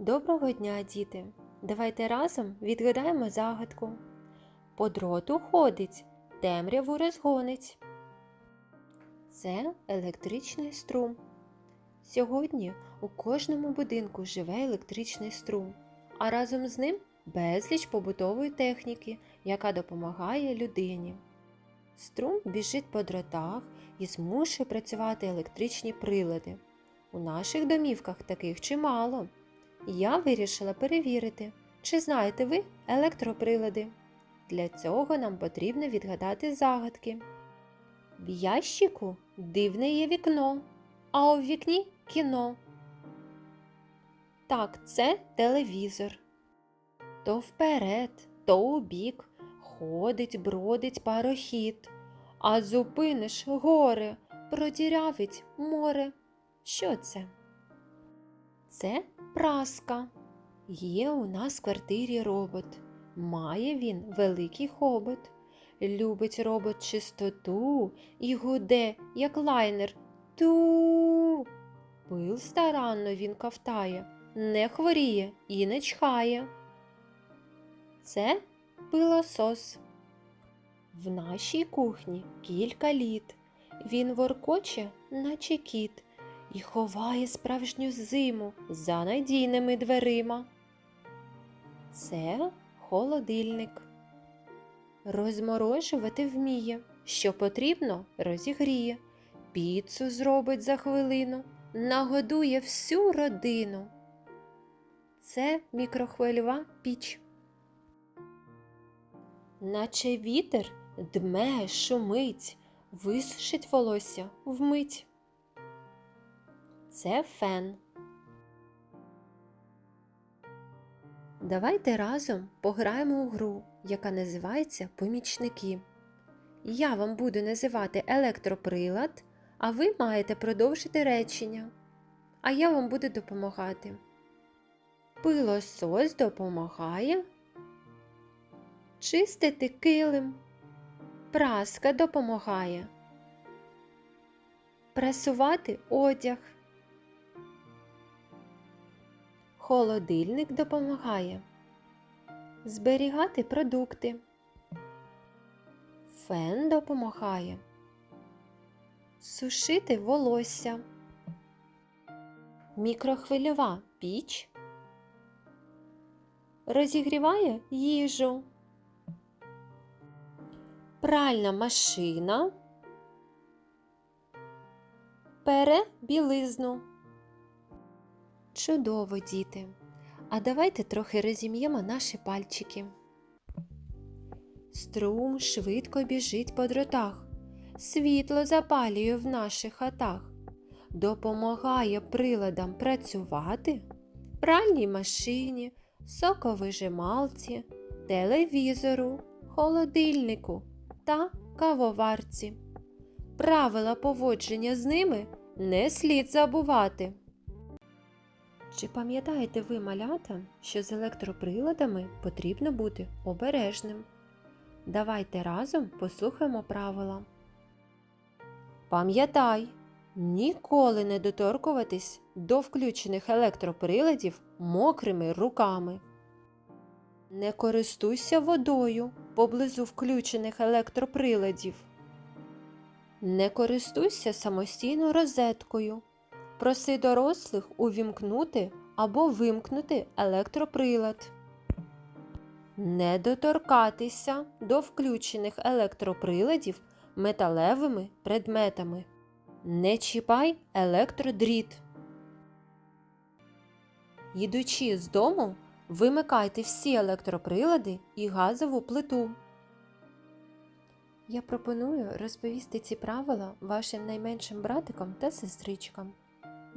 Доброго дня, діти! Давайте разом відгадаємо загадку. По дроту ходить, темряву розгонить. Це електричний струм. Сьогодні у кожному будинку живе електричний струм, а разом з ним безліч побутової техніки, яка допомагає людині. Струм біжить по дротах і змушує працювати електричні прилади. У наших домівках таких чимало. Я вирішила перевірити, чи знаєте ви електроприлади. Для цього нам потрібно відгадати загадки. В ящику дивне є вікно, а у вікні кіно. Так, це телевізор. То вперед, то убік ходить, бродить парохід, а зупиниш горе, продірявить море. Що це? Це праска. Є у нас в квартирі робот. Має він великий хобот. Любить робот чистоту і гуде, як лайнер. Ту. Пил старанно він ковтає, не хворіє і не чхає. Це пилосос. В нашій кухні кілька літ. Він воркоче, наче кіт і ховає справжню зиму за надійними дверима. Це холодильник. Розморожувати вміє, що потрібно, розігріє, піцу зробить за хвилину, нагодує всю родину. Це мікрохвильова піч. Наче вітер дме, шумить, висушить волосся вмить. Це фен. Давайте разом пограємо у гру, яка називається Помічники. Я вам буду називати електроприлад, а ви маєте продовжити речення. А я вам буду допомагати. Пилосос допомагає чистити килим. Праска допомагає. Пресувати одяг. Холодильник допомагає зберігати продукти. Фен допомагає сушити волосся. Мікрохвильова піч розігріває їжу. Пральна машина пере білизну. Чудово, діти. А давайте трохи розім'ємо наші пальчики. Струм швидко біжить по дротах, світло запалює в наших хатах, допомагає приладам працювати, пральній машині, соковижималці, телевізору, холодильнику та кавоварці. Правила поводження з ними не слід забувати. Чи пам'ятаєте ви, малята, що з електроприладами потрібно бути обережним? Давайте разом послухаємо правила. Пам'ятай, ніколи не доторкуватись до включених електроприладів мокрими руками. Не користуйся водою поблизу включених електроприладів. Не користуйся самостійно розеткою. Проси дорослих увімкнути або вимкнути електроприлад. Не доторкатися до включених електроприладів металевими предметами. Не чіпай електродріт. Їдучи з дому, вимикайте всі електроприлади і газову плиту. Я пропоную розповісти ці правила вашим найменшим братикам та сестричкам.